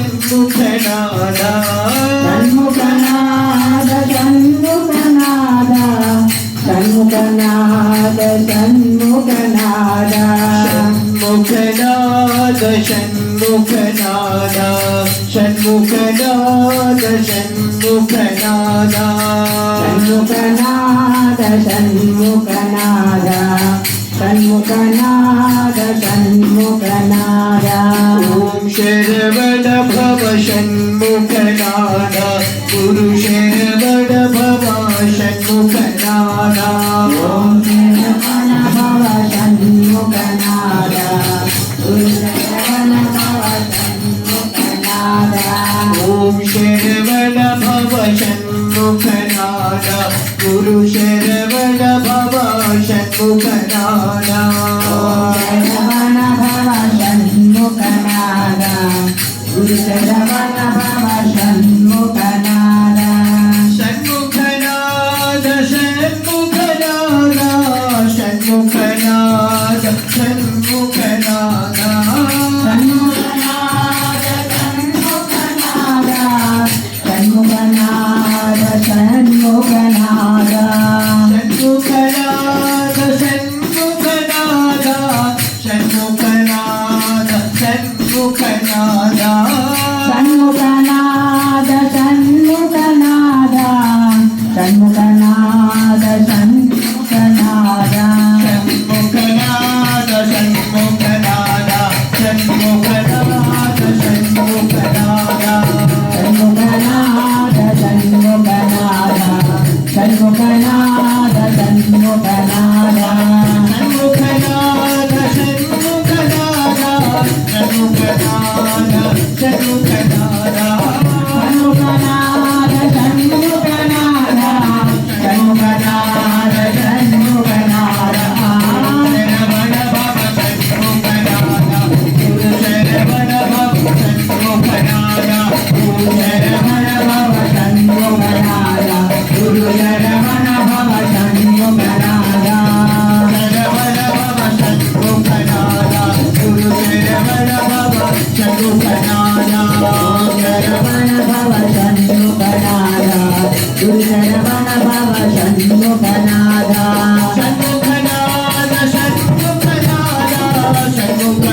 షణ్ముఖనాద షణ్ముఖనాద షణ్ముఖనాద షణ్ముఖనాద షణ్ముఖనాద షణ్ముఖనాద షణ్ముఖనాద షణ్ముఖనాద షణ్ముఖనాద Tanmukhanada, Tanmukhanada Om Sharvada Bhava Shanmukhanada Guru Sharvada Bhava Shanmukhanada Om Sharvada Bhava Shanmukhanada Om Sharvada Bhava Shanmukhanada गुरु शरवण भव षण्मुखनादा शरवण भव षण्मुखनादा गुरु शरवण भव षण्मुखनादा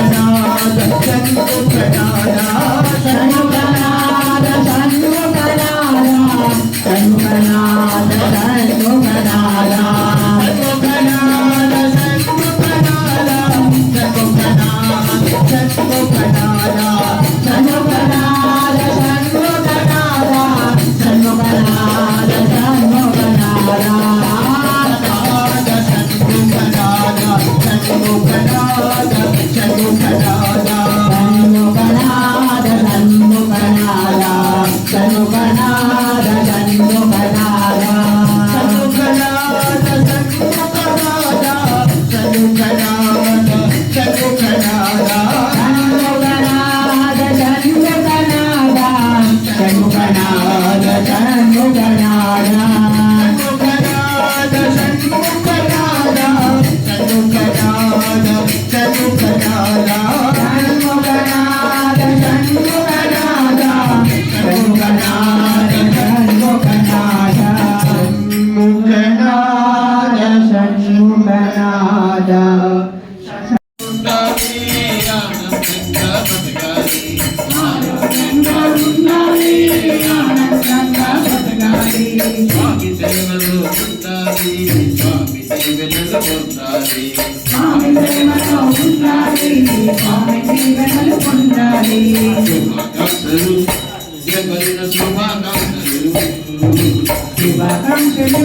Nada, nada, nada. Bye. స్వామి సేవలో ఉంటాది స్వామి సేవలో ఉంటాది స్వామి సేవలో ఉంటాది స్వామి సేవలో ఉంటాది శుభాకాంక్షలు. జగన్న శుభాకాంక్షలు. శుభాకాంక్షలు.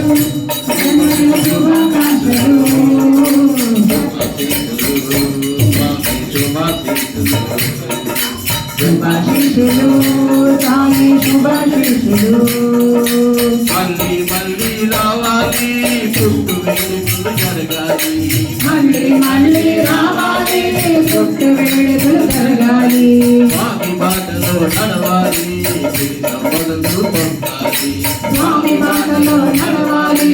జగన్న శుభాకాంక్షలు. శుభాకాంక్షలు శుభాకాంక్షలు శుభాశిషులు మళ్ళీ మళ్ళీ రావాలి. పుట్టు వేడుకలు జరగాలి మళ్ళీ మళ్ళీ రావాలి పుట్టు వేడుకలు జరగాలి స్వామి బాటలో నడవాలి మొదలు పొందాలి స్వామి బాటలో నడవాలి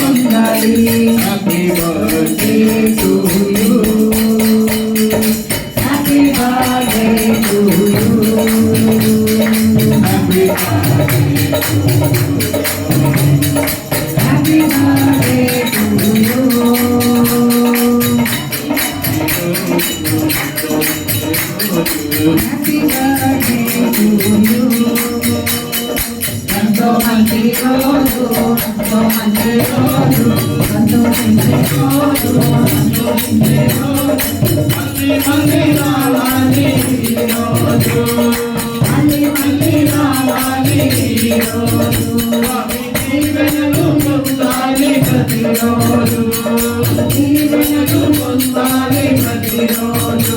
పొందాలి హ్యాపీ ప్రతిరోజు. దీవెనలు పొందాలి ప్రతిరోజు